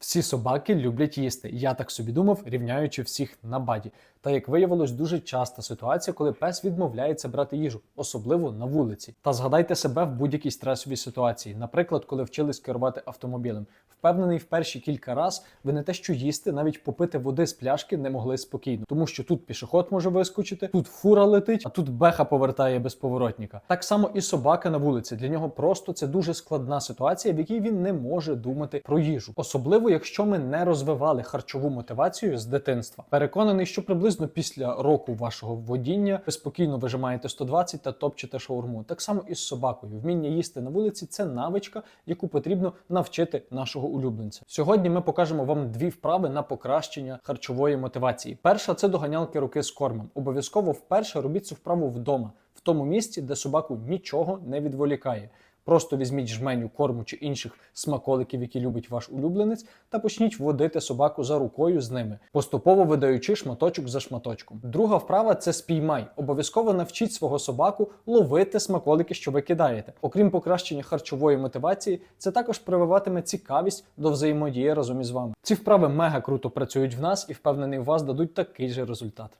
Всі собаки люблять їсти. Я так собі думав, рівняючи всіх на баді. Та як виявилось, дуже часта ситуація, коли пес відмовляється брати їжу, особливо на вулиці. Та згадайте себе в будь-якій стресовій ситуації, наприклад, коли вчились керувати автомобілем. Впевнений, в перші кілька раз ви не те, що їсти, навіть попити води з пляшки не могли спокійно, тому що тут пішоход може вискочити, тут фура летить, а тут беха повертає без поворотника. Так само і собака на вулиці. Для нього просто це дуже складна ситуація, в якій він не може думати про їжу, особливо якщо ми не розвивали харчову мотивацію з дитинства. Переконаний, що приблизно після року вашого водіння ви спокійно вижимаєте 120 та топчете шаурму. Так само і з собакою. Вміння їсти на вулиці це навичка, яку потрібно навчити нашого улюбленця. Сьогодні ми покажемо вам дві вправи на покращення харчової мотивації. Перша це доганялки руки з кормом. Обов'язково вперше робіть цю вправу вдома, в тому місці, де собаку нічого не відволікає. Просто візьміть жменю корму чи інших смаколиків, які любить ваш улюбленець, та почніть водити собаку за рукою з ними, поступово видаючи шматочок за шматочком. Друга вправа це спіймай. Обов'язково навчіть свого собаку ловити смаколики, що ви кидаєте. Окрім покращення харчової мотивації, це також прививатиме цікавість до взаємодії разом із вами. Ці вправи мега круто працюють в нас і впевнений, у вас дадуть такий же результат.